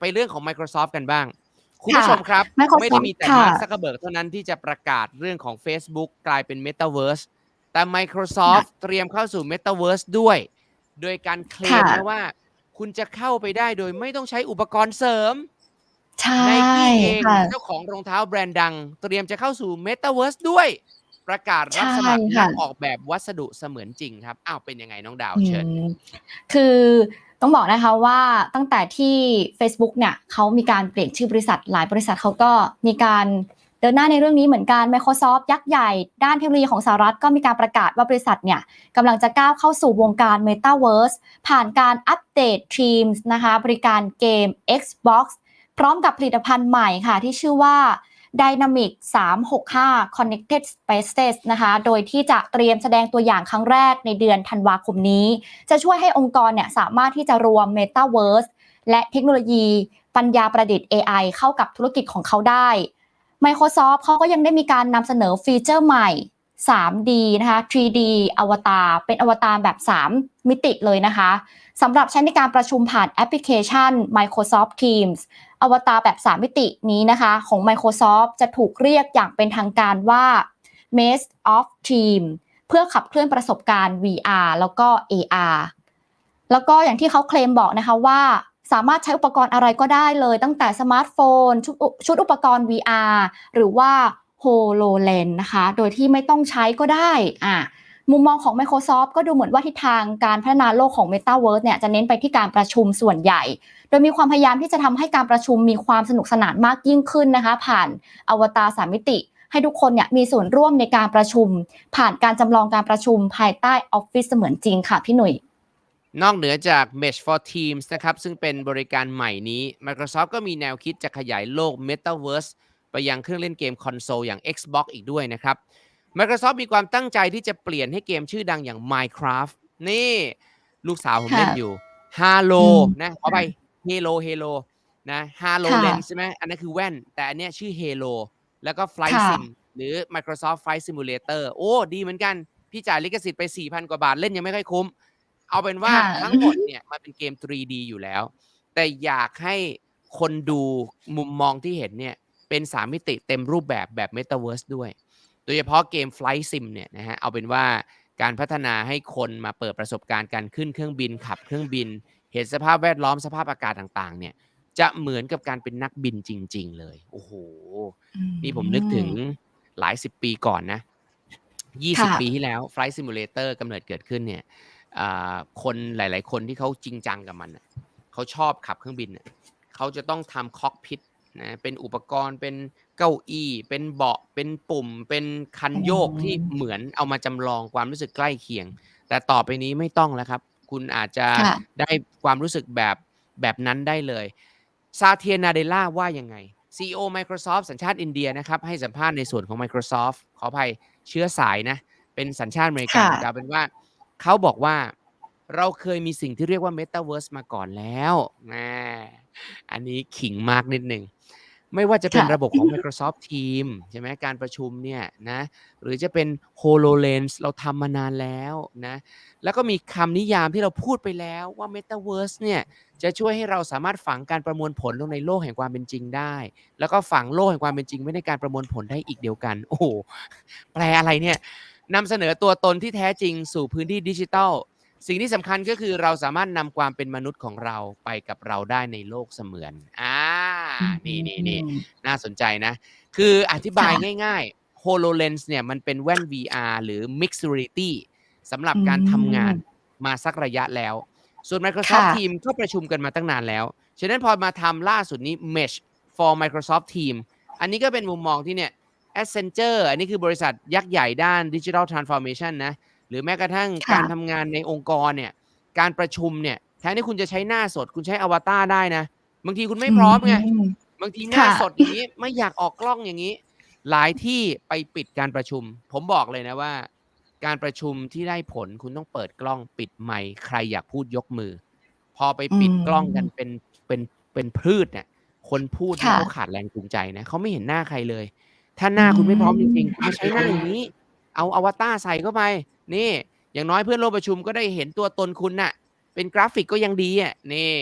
ไปเรื่องของ Microsoft กันบ้าง คุณผู้ชมครับ Microsoft ไม่ได้มีแต่ค่ะมาร์คซักเกอร์เบิร์กเท่านั้นที่จะประกาศเรื่องของ Facebook กลายเป็น Metaverse แต่ Microsoft เตรียมเข้าสู่ Metaverse ด้วย โดยการเคลมค่ะนะว่า คุณจะเข้าไปได้โดยไม่ต้องใช้อุปกรณ์เสริมใช่ไนกี้เองค่ะเจ้าของรองเท้าแบรนด์ดัง เตรียมจะเข้าสู่ Metaverse ด้วย ประกาศรับสมัครใช่นัค่ะกออกแบบวัสดุเสมือนจริงครับ อ้าวเป็นยังไงน้องดาวเชิญอืมคือ ต้องบอกนะคะว่าตั้งแต่ที่ Facebook เนี่ยเขามีการเปลี่ยนชื่อบริษัทหลายบริษัทเขาก็มีการเดินหน้าในเรื่องนี้เหมือนกัน Microsoft ยักษ์ใหญ่ ด้านเทคโนโลยีของสหรัฐก็มีการประกาศว่าบริษัทเนี่ยกำลังจะก้าวเข้าสู่วงการ Metaverse ผ่านการอัปเดต Teams นะคะ บริการเกม Xbox พร้อมกับผลิตภัณฑ์ใหม่ค่ะที่ชื่อว่า Dynamic 365 Connected Spaces นะคะ โดยที่จะเตรียมแสดงตัวอย่างครั้งแรกในเดือนธันวาคมนี้ จะช่วยให้องค์กรเนี่ยสามารถที่จะรวม Metaverse และเทคโนโลยี ปัญญาประดิษฐ์ AI เข้ากับธุรกิจของเขาได้ Microsoft เขาก็ยังได้มีการนำเสนอฟีเจอร์ใหม่ 3D นะคะ 3D อวตาร เป็นอวตารแบบ 3 มิติเลยนะคะ สำหรับใช้ในการประชุมผ่านแอปพลิเคชัน Microsoft Teams อวตารแบบ 3 มิตินี้นะคะของ Microsoft จะถูกเรียกอย่างเป็นทางการว่า Maze of Team เพื่อขับเคลื่อนประสบการณ์ VR แล้วก็ AR แล้วก็อย่างที่เขาเคลมบอกนะคะว่าสามารถใช้อุปกรณ์อะไรก็ได้เลย ตั้งแต่สมาร์ทโฟนชุดชุดอุปกรณ์ VR หรือว่า HoloLens นะคะ โดยที่ไม่ต้องใช้ก็ได้อะ มุมมองของ Microsoft ก็ดูเหมือนว่าทิศทางการพัฒนาโลกของ Metaverse เนี่ยจะเน้นไปที่การประชุมส่วนใหญ่ โดยมีความพยายามที่จะทำให้การประชุมมีความสนุกสนานมากยิ่งขึ้นนะคะ ผ่านอวตารสามมิติ ให้ทุกคนเนี่ยมีส่วนร่วมในการประชุม ผ่านการจำลองการประชุมภายใต้ออฟฟิศเสมือนจริงค่ะพี่หนุ่ยนอกเหนือจาก Mesh for Teams นะครับ ซึ่งเป็นบริการใหม่นี้ Microsoft ก็มีแนวคิดจะขยายโลก Metaverse ไปยังเครื่องเล่นเกมคอนโซลอย่าง Xbox อีกด้วยนะครับ Microsoft มีความตั้งใจที่จะเปลี่ยนให้เกมชื่อดังอย่าง Minecraft นี่ลูกสาวผมค่ะเล่นอยู่ Halo อืมนะขอไป Halo Halo นะ Halo ค่ะ Lens ใช่ไหมอันนั้นคือแว่น แต่อันเนี้ยชื่อ Halo แล้วก็ Flight ค่ะ Sim หรือ Microsoft Flight Simulator โอ้ ดีเหมือนกัน พี่จ่ายลิขสิทธิ์ไป 4,000 กว่าบาท เล่นยังไม่ค่อยคุ้ม เอาเป็นว่าค่ะทั้งหมดเนี่ยมันเป็นเกม 3D อยู่แล้ว แต่อยากให้คนดูมุมมองที่เห็นเนี่ย เป็น3มิติเต็มรูปแบบแบบ Metaverse ด้วยโดยเฉพาะเกม Flight Sim เนี่ยนะฮะเอาเป็นว่าการพัฒนาให้คนมาเปิดประสบการณ์การขึ้นเครื่องบินขับเครื่องบิน เห็นสภาพแวดล้อมสภาพอากาศต่างๆ เนี่ยจะเหมือนกับการเป็นนักบินจริง ๆ เลย โอ้โห นี่ผมนึกถึงหลายสิบปีก่อนนะค่ะ20ปีที่แล้ว Flight Simulator กำเนิดเกิดขึ้นเนี่ยอ่าคนหลาย ๆ คนที่เขาจริงจังกับมันน่ะเขาชอบขับเครื่องบินน่ะเขาจะต้องทำคอกพิท นะเป็นอุปกรณ์เป็นเก้าอี้ เป็นเบาะเป็นปุ่ม เป็นคันโยกอืมที่เหมือนเอามาจำลองความรู้สึกใกล้เคียง แต่ต่อไปนี้ไม่ต้องแล้วครับ คุณอาจจะค่ะได้ความรู้สึกแบบแบบนั้นได้เลยซาเทียนาเดล่าว่ายังไง CEO Microsoft สัญชาติอินเดียนะครับ ให้สัมภาษณ์ในส่วนของ Microsoft ขออภัยเชื้อสายนะ เป็นสัญชาติอเมริกันค่ะแต่เอาเป็นว่าเขาบอกว่าเราเคยมีสิ่งที่เรียกว่า Metaverse มาก่อนแล้วนะอันนี้ขิงมากนิดหนึ่ง ไม่ว่าจะเป็นค่ะระบบของ Microsoft Teams ใช่ไหมการประชุมเนี่ยนะหรือจะเป็น HoloLens เราทำมานานแล้วนะแล้วก็มีคำนิยามที่เราพูดไปแล้วว่า Metaverse เนี่ยจะช่วยให้เราสามารถฝังการประมวลผลลงในโลกแห่งความเป็นจริงได้ แล้วก็ฝังโลกแห่งความเป็นจริงไว้ในการประมวลผลได้อีกเดียวกัน โอ้โหแปลอะไรเนี่ยนำเสนอตัวตนที่แท้จริงสู่พื้นที่ดิจิทัลสิ่งที่สำคัญก็คือเราสามารถนำความเป็นมนุษย์ของเราไปกับเราได้ในโลกเสมือน อ่า นี่นี่นี่น่าสนใจนะ คืออธิบายค่ะง่ายๆ HoloLens เนี่ยมันเป็นแว่น VR หรือ Mixed Reality สำหรับการอืมทำงานมาสักระยะแล้ว ส่วน Microsoft ค่ะ Team ก็ประชุมกันมาตั้งนานแล้ว ฉะนั้นพอมาทำล่าสุดนี้ Mesh for Microsoft Team อันนี้ก็เป็นมุมมองที่เนี่ย Accenture อันนี้คือบริษัทยักษ์ใหญ่ด้าน Digital Transformation นะ หรือแม้กระทั่งค่ะการทำงานในองค์กรเนี่ย การประชุมเนี่ย แทนที่คุณจะใช้หน้าสด คุณใช้อวตารได้นะ บางทีคุณไม่พร้อมไงบางทีหน้าค่ะสดอย่างนี้ไม่อยากออกกล้องอย่างนี้ หลายที่ไปปิดการประชุม ผมบอกเลยนะว่า การประชุมที่ได้ผลคุณต้องเปิดกล้องปิดไมค์ใครอยากพูดยกมือ พอไปปิดอืมกล้องกันเป็นเป็นเป็นพืชเนี่ยคนพูดเนี่ยค่ะเขาขาดแรงจูงใจนะเขาไม่เห็นหน้าใครเลย ถ้าหน้าคุณไม่พร้อมจริงๆคุณไม่ใช้หน้าอย่างนี้ เอาอวตารใส่เข้าไป นี่ อย่างน้อยเพื่อนร่วมประชุมก็ได้เห็นตัวตนคุณน่ะ เป็นกราฟิกก็ยังดีอะนี่